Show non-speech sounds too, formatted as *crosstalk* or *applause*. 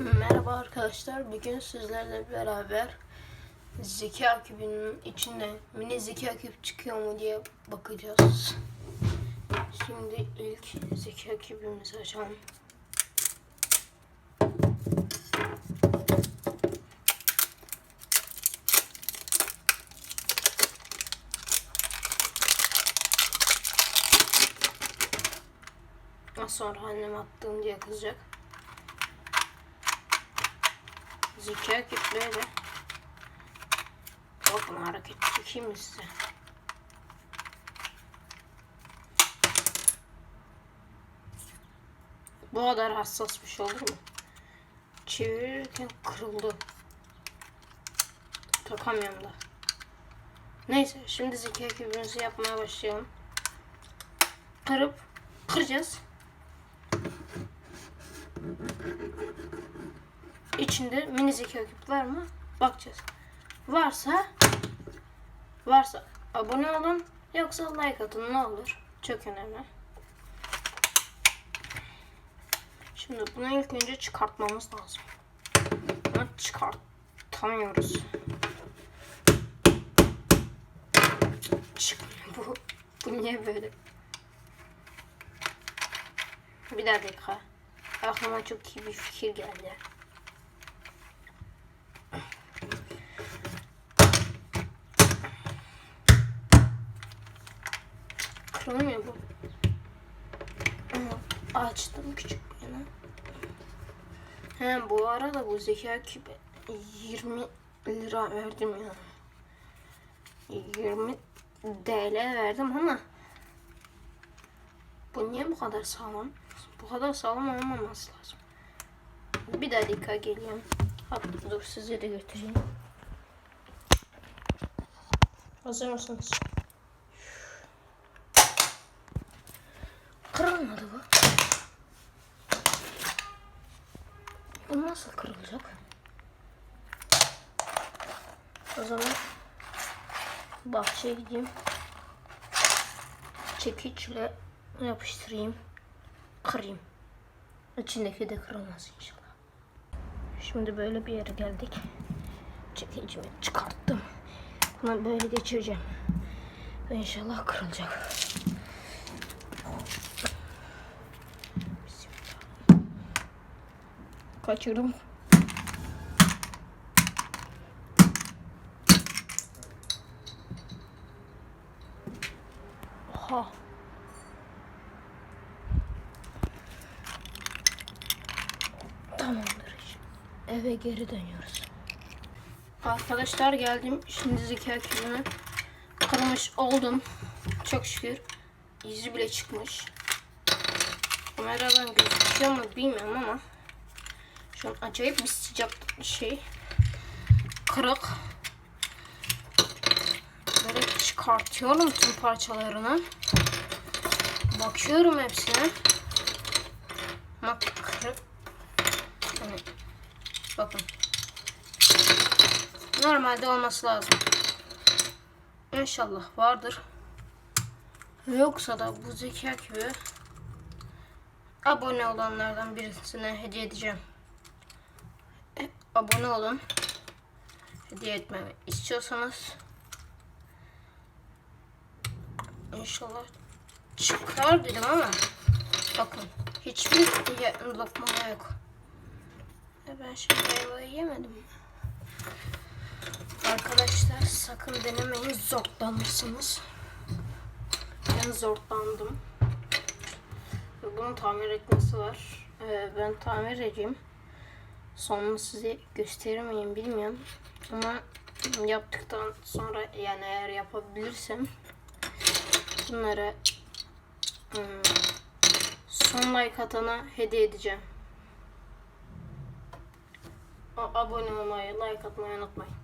Merhaba arkadaşlar. Bugün sizlerle beraber zeka küpünün içinde mini zeka küp çıkıyor mu diye bakacağız. Şimdi ilk zeka küpümüzü açalım. Sonra annem attım diye kızacak. Zeka küpleri. Bakın hareket çekeyim size? Bu kadar hassas bir şey olur mu? Çevirirken kırıldı. Takamıyorum da. Neyse şimdi zeka küpümüzü yapmaya başlayalım. Kırıp kıracağız. İçinde mini zeka küp var mı? Bakacağız. Varsa varsa abone olun yoksa like atın ne olur. Çok önemli. Şimdi bunu ilk önce çıkartmamız lazım. Ama çıkartamıyoruz. Çıkmıyor *laughs* bu. Bu niye böyle? Bir dakika. Aklıma çok iyi bir fikir geldi. Kırılmıyor bu. Açtım küçük yana. He bu arada bu zeka küpe 20 lira verdim ya. 20 TL verdim ama bu niye bu kadar sağlam? Bu kadar sağlam olmaması lazım. Bir dakika geliyorum. Hatta dur size de götüreyim. Hazır mısınız? Kırılmadı bu. Bu nasıl kırılacak? O zaman bahçeye gideyim. Çekiçle yapıştırayım. Kırayım. İçindeki de kırılmaz inşallah. Şimdi böyle bir yere geldik. Çekicimi çıkarttım. Bunu böyle geçireceğim. İnşallah kırılacak. Kaçırdım. Oha. Tamamdır. Eve geri dönüyoruz. Arkadaşlar geldim. Şimdi zeka küpümü kırmış oldum. Çok şükür. Yüzü bile çıkmış. Kameradan gözüküyor mu bilmiyorum ama şu acayip bir sıcak şey. Kırık. Böyle çıkartıyorum tüm parçalarını. Bakıyorum hepsine. Bak kırık. Yani, bakın. Normalde olması lazım. İnşallah vardır. Yoksa da bu zeka kübü abone olanlardan birisine hediye edeceğim. Abone olun. Hediye etmemi istiyorsanız İnşallah çıkar dedim ama bakın hiçbir lokma yok. Ben şimdi ayvayı yemedim. Arkadaşlar sakın denemeyin zorlanırsınız. Ben zorlandım. Bunun tamir etmesi var. Ee, ben tamir edeyim. Sonra size gösterir miyim bilmiyorum. Ama yaptıktan sonra yani eğer yapabilirsem bunları hmm, son like atana hediye edeceğim. Abone olmayı, like atmayı unutmayın.